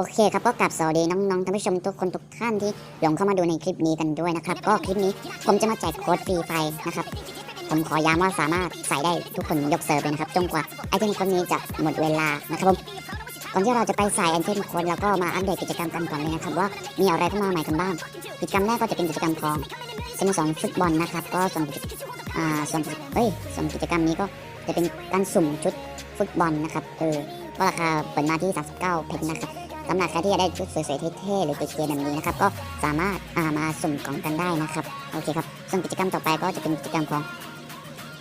โอเคครับก็กลับสวัสดีน้องๆท่านผู้ชมทุกคนทุกท่านที่หลงเข้ามาดูในคลิปนี้กันด้วยนะครับ ก็คลิปนี้ผมจะมาแจกโค้ดฟรีไฟนะครับ ผมขอย้ำว่าสามารถใส่ได้ทุกคนยกเซิร์ฟเลยนะครับจนกว่าไอเทมโค้ดนี้จะหมดเวลานะครับผมก่อนที่เราจะไปใส่ไอเทมโค้ดแล้วก็มาอัปเดตกิจกรรมกันก่อนเลยนะครับ ว่ามีอะไรเข้ามาใหม่กันบ้างกิจกรรมแรกก็จะเป็นกิจกรรมของสโมสรฟุตบอลนะครับ ก็ส่วนอ่าส่วนเฮ้ยส่วนกิจกรรมนี้ก็จะเป็นการสุ่มชุดฟุตบอลนะครับเออก็ราคาเปิดมาที่ 39เพชรนะครับ สำหรับใครที่อยากได้ชุดสวยๆเท่ๆหรือเก๋ๆแบบนี้นะครับ ก็สามารถามาสุ่มกล่องกันได้นะครับ โอเคครับ ส่วนกิจกรรมต่อไปก็จะเป็นกิจกรรมของ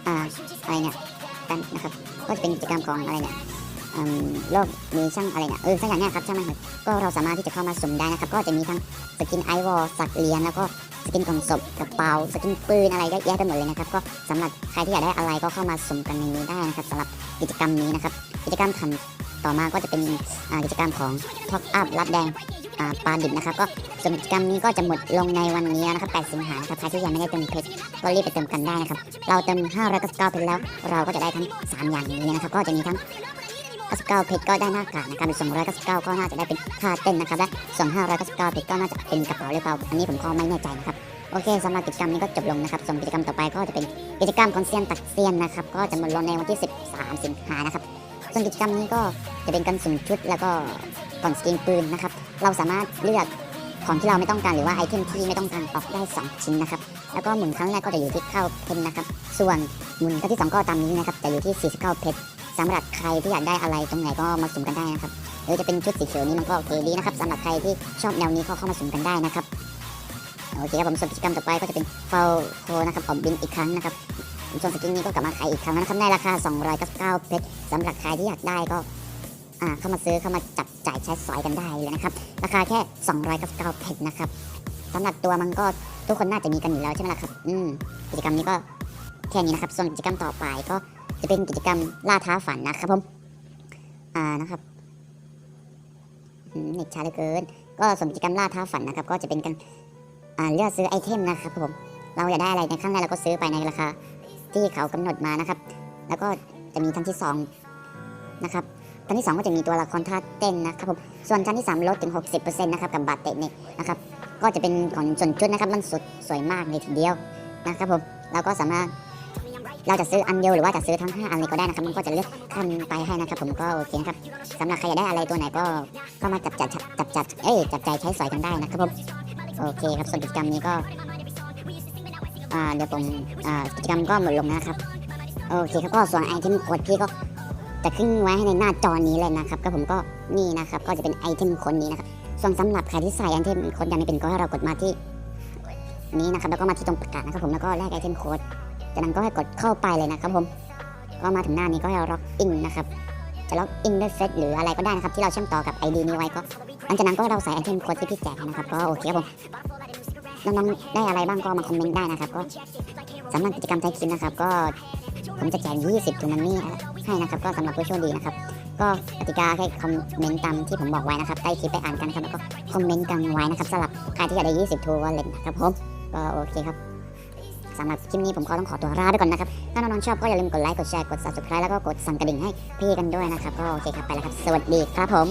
อ่าอะไรเนี่ยกันนะครับ ก็จะเป็นกิจกรรมของอะไรเนี่ยโลกมีช่างอะไรเนี่ยเออสักอย่างเนี้ยครับช่างมันเถอะก็เราสามารถที่จะเข้ามาสุ่มได้นะครับ ก็จะมีทั้งสกินไอวอลสักเหรียญแล้วก็สกินกล่องศพกระเป๋าสกินปืนอะไรเยอะแยะไปหมดเลยนะครับก็สำหรับใครที่อยากได้อะไรก็เข้ามาสุ่มกันในนี้ได้นะครับสำหรับกิจกรรมนี้นะครับ กิจกรรมถัด ต่อมาก็จะเป็นกิจกรรมของท็อกอัพรับแดงปลาดิบนะครับก็ส่วนกิจกรรมนี้ก็จะหมดลงในวันนี้นะครับ 8 สิงหาครับใครที่ยังไม่ได้เติมเพชรก็รีบไปเติมกันได้นะครับ เราเติม599เพชรแล้ว เราก็จะได้ทั้ง 3 อย่างนี้นะครับ ก็จะมีทั้ง99เพชรก็ได้หน้ากากนะครับ299 ก็น่าจะได้เป็นท่าเต้นนะครับและส่วน599เพชรก็น่าจะเป็นกระเป๋าหรือเปล่าอันนี้ผมก็ไม่แน่ใจนะครับโอเคสำหรับกิจกรรมนี้ก็จบลงนะครับส่วนกิจกรรมต่อไปก็จะเป็นกิจกรรมคอนเซียนตักเซียนนะครับก็จะหมดลงในวันที่ 13 สิงหานะครับส่วนกิจกรรมนี้ก็ จะเป็นการสุ่มชุดแล้วก็กล่องสกินปืนนะครับ เราสามารถเลือกของที่เราไม่ต้องการหรือว่าไอเทมที่ไม่ต้องการออกได้ 2 ชิ้นนะครับ แล้วก็หมุนครั้งแรกก็จะอยู่ที่เข้าเพนนะครับ ส่วนหมุนครั้งที่ 2 ก็ตามนี้นะครับจะอยู่ที่ 49 เพชรสำหรับใครที่อยากได้อะไรตรงไหนก็มาสุ่มกันได้นะครับหรือจะเป็นชุดสีเขียวนี้มันก็โอเคดีนะครับสำหรับใครที่ชอบแนวนี้ก็เข้ามาสุ่มกันได้นะครับโอเคครับผมส่วนกิจกรรมต่อไปก็จะเป็นเฟลโคนะครับผมบินอีกครั้งนะครับส่วนสกินนี้ก็กลับมาขายอีกครั้งนะครับในราคา 299 เพชรสำหรับใครที่อยากได้ก็ เข้ามาซื้อเข้ามาจับจ่ายใช้สอยกันได้เลยนะครับ ราคาแค่ 299เพชรนะครับสำหรับตัวมันก็ทุกคนน่าจะมีกันอยู่แล้วใช่ไหมล่ะครับ อืมกิจกรรมนี้ก็แค่นี้นะครับ ส่วนกิจกรรมต่อไปก็จะเป็นกิจกรรมล่าท้าฝันนะครับผม อ่านะครับเน็ตช้าเหลือเกิน ก็ส่วนกิจกรรมล่าท้าฝันนะครับ ก็จะเป็นการอ่าเลือกซื้อไอเทมนะครับผม เราอยากได้อะไรในขั้นแรกเราก็ซื้อไปในราคาที่เขากำหนดมานะครับ แล้วก็จะมีชั้นที่2นะครับ ชั้นที่ 2 ก็จะมีตัวละครท่าเต้นนะครับผมส่วนชั้นที่ 3 ลดถึง 60%นะครับกับบาทเตะเนี่ยนะครับก็จะเป็นของส่วนชุดนะครับมันสดสวยมากเลยทีเดียวนะครับผมเราก็สามารถเราจะซื้ออันเดียวหรือว่าจะซื้อทั้ง 5 อันเลยก็ได้นะครับ มันก็จะเลือกขั้นไปให้นะครับ ผมก็โอเคนครับสำหรับใครอยากได้อะไรตัวไหนก็เข้ามาจับจัดจับจัดเอ้ยจับใจใช้สอยกันได้นะครับผมโอเคครับส่วนกิจกรรมนี้ก็อ่าเดี๋ยวผมอ่ากิจกรรมก็หมดลงนะครับ โอเคครับก็ส่วนไอเทมโค้ดพี่ก็ จะขึ้นไว้ให้ในหน้าจอนี้เลยนะครับก็ผมก็นี่นะครับก็จะเป็นไอเทมโค้ดนี้นะครับส่วนสำหรับใครที่ใส่ไอเทมโค้ดยังไม่เป็นก็ให้เรากดมาที่นี้นะครับแล้วก็มาที่ตรงประกาศนะครับผมแล้วก็แลกไอเทมโค้ดจากนั้นก็ให้กดเข้าไปเลยนะครับผมก็มาถึงหน้านี้ก็ให้เราล็อกอินนะครับจะล็อกอินด้วยเฟซหรืออะไรก็ได้นะครับที่เราเชื่อมต่อกับ ID นี้ไว้ก็หลังจากนั้นก็เราใส่ไอเทมโค้ดที่พี่แจกนะครับก็โอเคครับผมน้องๆได้อะไรบ้างก็มาคอมเมนต์ได้นะครับ ก็สำหรับกิจกรรมไทยคินนะครับ ก็ ผมจะแจก20ทูนามี่ให้นะครับ ก็สำหรับผู้โชคดีนะครับ ก็กติกาแค่คอมเมนต์ตามที่ผมบอกไว้นะครับ ใต้คลิปไปอ่านกันนะครับ แล้วก็คอมเมนต์กันไว้นะครับสำหรับใครที่อยากได้ 20ทูวอลเล็ตนะครับผม ก็โอเคครับสำหรับคลิปนี้ผมก็ต้องขอตัวลาไปก่อนนะครับ ถ้าน้องๆชอบก็อย่าลืมกดไลค์ กดแชร์ กด subscribe แล้วก็กดสั่นกระดิ่งให้พี่กันด้วยนะครับ ก็โอเคครับ ไปแล้วครับ สวัสดีครับผม